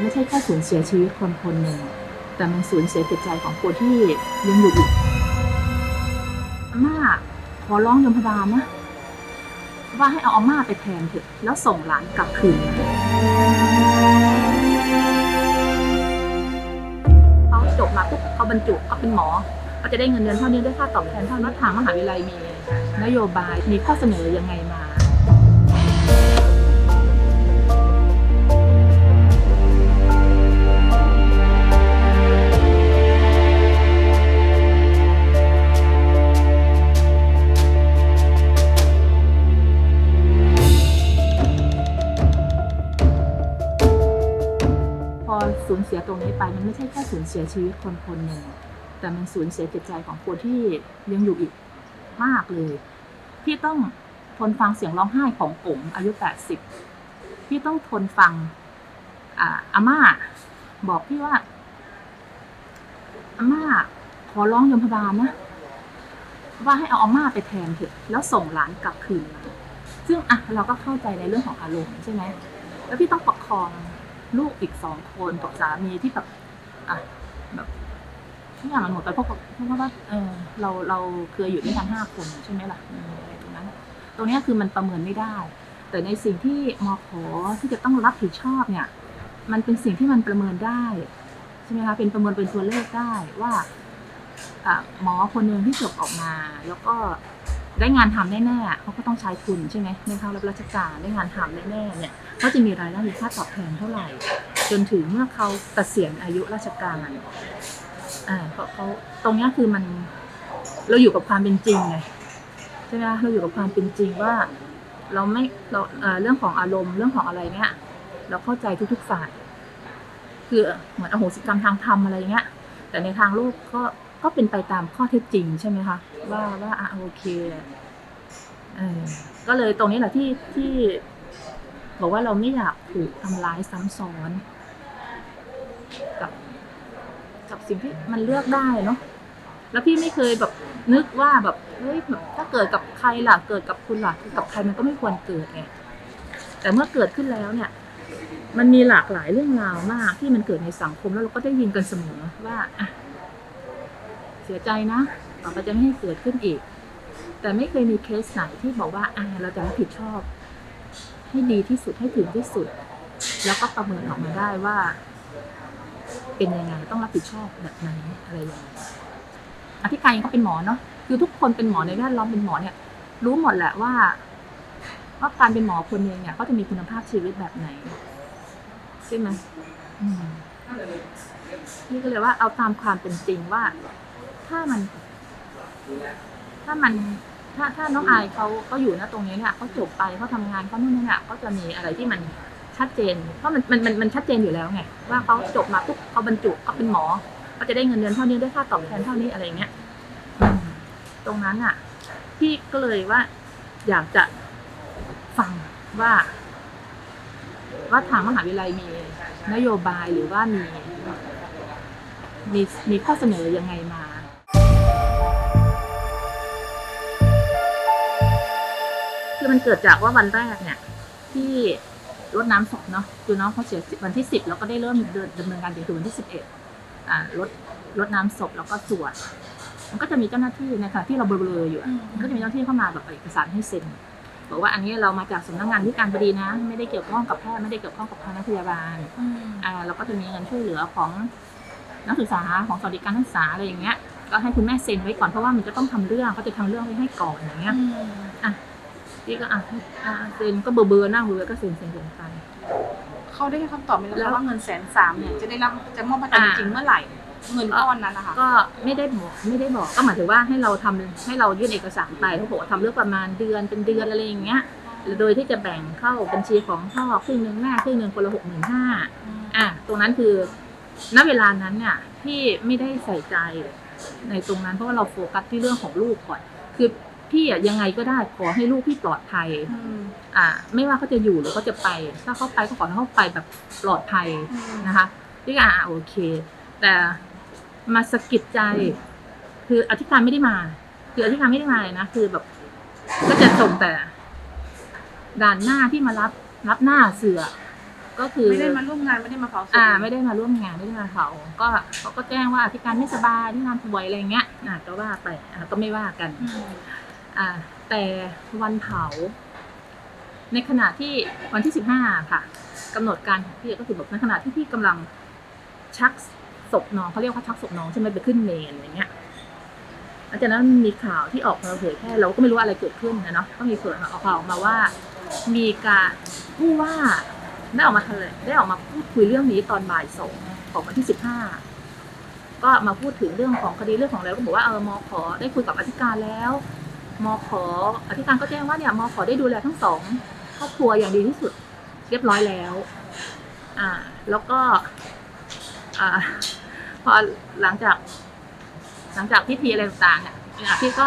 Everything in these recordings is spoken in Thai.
ไม่ใช่แค่สูญเสียชีวิตคนคนหนึ่ง แต่มันสูญเสียจิตใจของคนที่ยังอยู่อีกอาม่าขอร้องยมพบาลนะ ว่าให้เอาอาม่าไปแทนเถอะ แล้วส่งหลานกลับคืนมาเขาจบมาปุ๊บเขาบรรจุเขาเป็นหมอเขาจะได้เงินเดือนเท่านี้ได้ค่าตอบแทนเท่านั้นทางมหาวิทยาลัยมีนโยบายมีข้อเสนอยังไงมา สูญเสียตรงนี้ไปมันไม่ใช่แค่สูญเสียชีวิตคนคนหนึ่งแต่มันสูญเสียจิตใจของคนที่ยังอยู่อีกมากเลยพี่ต้องทนฟังเสียงร้องไห้ของกงอายุ 80พี่ต้องทนฟังอาอาม่า บอกพี่ว่าอาม่าขอร้องยมพบาลนะว่าให้เอาอาม่าไปแทนเถอะแล้วส่งหลานกลับคืนมาซึ่งอะเราก็เข้าใจในเรื่องของอารมณ์ใช่ไหมแล้วพี่ต้องประคอง ลูกอีกสองคนกับสามีที่แบบอะแบบทุกอย่างมันหมดไปเพราะเพราะว่าเออเราเราเคยอยู่ด้วยกันห้าคนใช่ไหมล่ะเอออะไรตรงนั้นตรงเนี้ยคือมันประเมินไม่ได้ แต่ในสิ่งที่มขอที่จะต้องรับผิดชอบเนี่ย มันเป็นสิ่งที่มันประเมินได้ใช่ไหมคะเป็นประเมินเป็นตัวเลขได้ว่าอะหมอคนหนึ่งที่จบออกมา แล้วก็ ได้งานทำแน่ๆเขาก็ต้องใช้ทุนใช่ไหมในทารับราชการได้งานทำแน่ๆเนี่ยเขาจะมีรายได้มีค่าตอบแทนเท่าไหร่ จนถึงเมื่อเขาเกษียณอายุราชการอ่าเขาเขาตรงเนี้ยคือมันเราอยู่กับความเป็นจริงไงใช่ไหมเราอยู่กับความเป็นจริงว่า เราไม่เราเรื่องของอารมณ์เรื่องของอะไรเนี้ยเราเข้าใจทุกๆฝ่ายคือเหมือนอโหสิกรรมทางธรรมอะไรเงี้ย แต่ในทางโลกก็ก็เป็นไปตามข้อเท็จจริงใช่ไหมคะ ว่าว่าอะโอเคเออก็เลยตรงนี้แหละที่ที่บอกว่าเราไม่อยากถูกทำร้ายซ้ำซ้อน กับ กับสิ่งที่มันเลือกได้เนาะแล้วพี่ไม่เคยแบบนึกว่าแบบเฮ้ยแบบถ้าเกิดกับใครล่ะ เกิดกับคุณล่ะกับใครมันก็ไม่ควรเกิดไงแต่เมื่อเกิดขึ้นแล้วเนี่ย มันมีหลากหลายเรื่องราวมากที่มันเกิดในสังคมแล้วเราก็ได้ยินกันเสมอว่าอะเสียใจนะ ต่อไปจะไม่ให้เกิดขึ้นอีก แต่ไม่เคยมีเคสไหนที่บอกว่าอะเราจะรับผิดชอบ ให้ดีที่สุดให้ถึงที่สุด แล้วก็ประเมินออกมาได้ว่า เป็นยังไงต้องรับผิดชอบแบบไหนอะไรอยังไงอธิการเองก็เป็นหมอเนาะคือทุกคนเป็นหมอในแวดล้อมเป็นหมอเนี่ย รู้หมดแหละว่าว่าการเป็นหมอคนหนึงเนี่ยก็จะมีคุณภาพชีวิตแบบไหนใช่ไหมนี่ก็เลยว่าเอาตามความเป็นจริงว่า ถ้ามัน ถ้ามันถ้าถ้าน้องอายเขาก็อยู่นะตรงนี้เนี่ยเขาจบไปเขาทำงานเขานู่นนี่เนี่ยเขาจะมีอะไรที่มันชัดเจน เพราะมันมันมันมันชัดเจนอยู่แล้วไงว่าเขาจบมาปุ๊บเขาบรรจุเขาเป็นหมอเขาจะได้เงินเดือนเท่านี้ได้ค่าตอบแทนเท่านี้อะไรเงี้ยตรงนั้นอะพี่ก็เลยว่า อยากจะฟังว่า ว่าทางมหาวิทยาลัยมีนโยบายหรือว่ามีมีมีข้อเสนอยังไงมา คือมันเกิดจากว่าวันแรกเนี่ย ที่รดน้ำศพเนาะคือน้องเขาเสียวันที่สิบแล้วก็ได้เริ่มเดินดำเนินการจริงคือวันที่สิบเอ็ดอ่ารดรดน้ำศพแล้วก็สวดมันก็จะมีเจ้าหน้าที่นะคะที่เราเบลอๆอยู่อะมันก็จะมีเจ้าหน้าที่เข้ามาแบบเอาเอกสารให้เซ็นบอกว่าอันนี้เรามาจากสำนักงานที่การบดีนะ ไม่ได้เกี่ยวข้องกับแพทย์ไม่ได้เกี่ยวข้องกับคณะพยาบาลอ่าเราก็จะมีเงินช่วยเหลือของนักศึกษาของสวัสดิการนักศึกษาอะไรอย่างเงี้ย ก็ให้คุณแม่เซ็นไว้ก่อนเพราะว่ามันจะต้องทำเรื่องเขาจะทำเรื่องไว้ให้ก่อนอย่างเงี้ย พี่ก็อะอะเซ็นก็เบอร์เบอร์นั่งเบอร์ก็เซ็นเซ็นเซ็นไป เขาได้คำตอบไหมแล้แล้ววว่าเงินแสนสามเนี่ยจะได้รับจะมอบให้กันอ่า จริงเมื่อไหร่ เงินก้อนนั้นนะคะก็ไม่ได้บอกไม่ได้บอกก็หมายถึงว่าให้เราทำให้เรายื่นเอกสารไปเขาบอกว่าทำเรื่องประมาณเดือนเป็นเดือนอะไรอย่างเงี้ยโดยที่จะแบ่งเข้าบัญชีของพ่อครึ่งหนึ่งแม่ครึ่งหนึ่งคนละหกหมื่นห้า อะตรงนั้นคือณเวลานั้นเนี่ยพี่ไม่ได้ใส่ใจในตรงนั้นเพราะว่าเราโฟกัสที่เรื่องของลูกก่อน คือ พี่อะยังไงก็ได้ขอให้ลูกพี่ปลอดภัย อ่า ไม่ว่าเขาจะอยู่หรือเขาจะไป ถ้าเขาไปก็ขอให้เขาไปแบบปลอดภัยนะคะพี่ก็อ่าโอเค แต่มาสะกิดใจ คืออธิการไม่ได้มา คืออธิการไม่ได้มาเลยนะคือแบบ ก็จะส่งแต่ ด่านหน้าที่มารับ รับหน้าเสือก็คือไม่ได้มาร่วมงานไม่ได้มาเผาศพอ่า ไม่ได้มาร่วมงานไม่ได้มาเผาก็เขาก็แจ้งว่าอธิการไม่สบายที่งานป่วยอะไรเงี้ยอ่าก็ว่าไปอ่าก็ไม่ว่ากัน อ่าแต่วันเผา ในขณะที่วันที่สิบห้าค่ะกำหนดการของพี่ก็คือแบบในขณะที่พี่กำลังชักศพน้องเขาเรียกว่าชักศพน้องใช่ไหมไปขึ้นเมนอะไรเงี้ยหลังจากนั้นมีข่าวที่ออกมาเผยแพร่เราก็ไม่รู้อะไรเกิดขึ้นนะเนาะก็มีส่วนออกข่าวออกมาว่า มีการผู้ว่าได้ออกมาแถลงได้ออกมาพูดคุยเรื่องนี้ตอนบ่ายสองของวันที่สิบห้าก็มาพูดถึงเรื่องของคดีเรื่องของแล้วก็บอกว่าเออมอขอได้คุยกับอธิการแล้ว มขออธิการก็แจ้งว่าเนี่ยมขอได้ดูแลทั้งสองครอบครัวอย่างดีที่สุดเรียบร้อยแล้ว อ่า แล้วก็ อ่า พอหลังจาก หลังจากพิธีอะไรต่างๆเนี่ยอะพี่ก็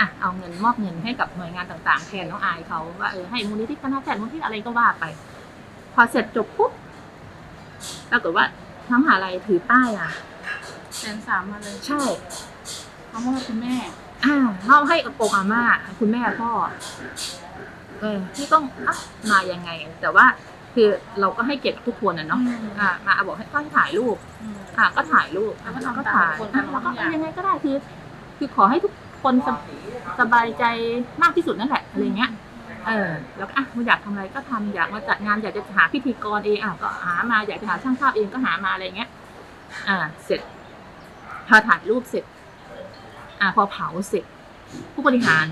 อะเอาเงินมอบเงินให้กับหน่วยงานต่างๆแทนน้องอายเขาว่าเออให้มูลนิธิคณะแพทย์มูลนิธิอะไรก็ว่าไป พอเสร็จจบปุ๊บปรากฏว่าทั้งมหาลัยถือป้ายอะแสนสามมาเลยใช่เขาบอกว่าคุณแม่ อ่าเขาให้อากงอาม่าคุณแม่พ่อเออที่ต้องอะมายังไง แต่ว่าคือเราก็ให้เกียรติทุกคนนะเนาะอืมอ่ามาบอกให้ก็ให้ถ่ายรูปอืมอะก็ถ่ายรูปแล้วก็ทำก็ตามถ่ายคนอะทำแล้วก็ทุกอย่างยังไงก็ได้คือ คือขอให้ทุกคนสบสบายใจมากที่สุดนั่นแหละอะไรเงี้ยเออแล้วก็อะอยากทำอะไรก็ทำอยากมาจัดงานอยากจะหาพิธีกรเองอะก็หามาอยากจะหาช่างภาพเองก็หามาอะไรเงี้ย อ่า เสร็จพอถ่ายรูปเสร็จ อ่าพอเผาเสร็จ ผู้บริหาร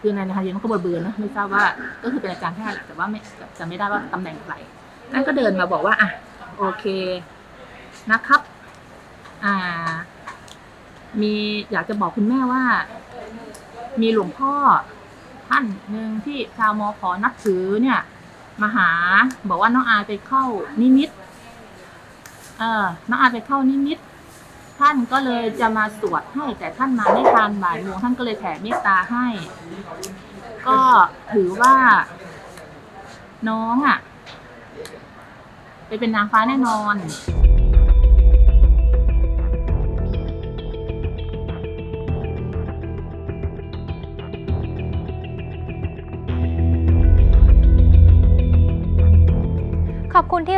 คือในทางเรียนมันก็บเบือนนะไม่ทราบว่าก็คือเป็นอาจารย์แพทย์แหละแต่ว่าไม่จะไม่ได้ว่าตำแหน่งอะไรนั่นก็เดินมาบอกว่าอะโอเคนะครับ อ่า มีอยากจะบอกคุณแม่ว่า มีหลวงพ่อท่านหนึ่งที่ชาวมอขอนับถือเนี่ย มาหาบอกว่าน้องอาไปเข้านิมิต เออน้องอาไปเข้านิมิต ท่านก็เลยจะมาสวดให้ แต่ท่านมาไม่ทันบ่ายโมงท่านก็เลยแผ่เมตตาให้ ก็ถือว่า น้องอะ ไปเป็นนางฟ้าแน่นอน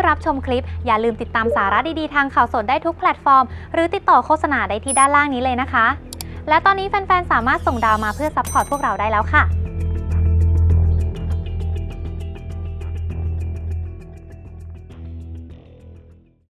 รับชมคลิป อย่าลืมติดตามสาระดีๆ ทางข่าวสดได้ทุกแพลตฟอร์ม หรือติดต่อโฆษณาได้ที่ด้านล่างนี้เลยนะคะ และตอนนี้แฟนๆ สามารถส่งดาวมาเพื่อซัพพอร์ตพวกเราได้แล้วค่ะ